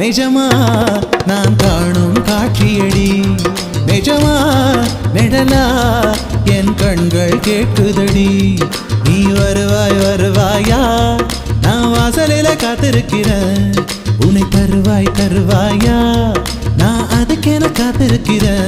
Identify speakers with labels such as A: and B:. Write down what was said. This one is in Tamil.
A: நிஜமா நான் காணும் காட்சியடி. நிஜமா நிழலா என் கண்கள் கேட்குதடி நீ வருவாய் வருவாயா? நான் வாசலில காத்திருக்கிறேன். உன்னை தருவாய் தருவாயா? நான் அதுக்கென காத்திருக்கிறேன்.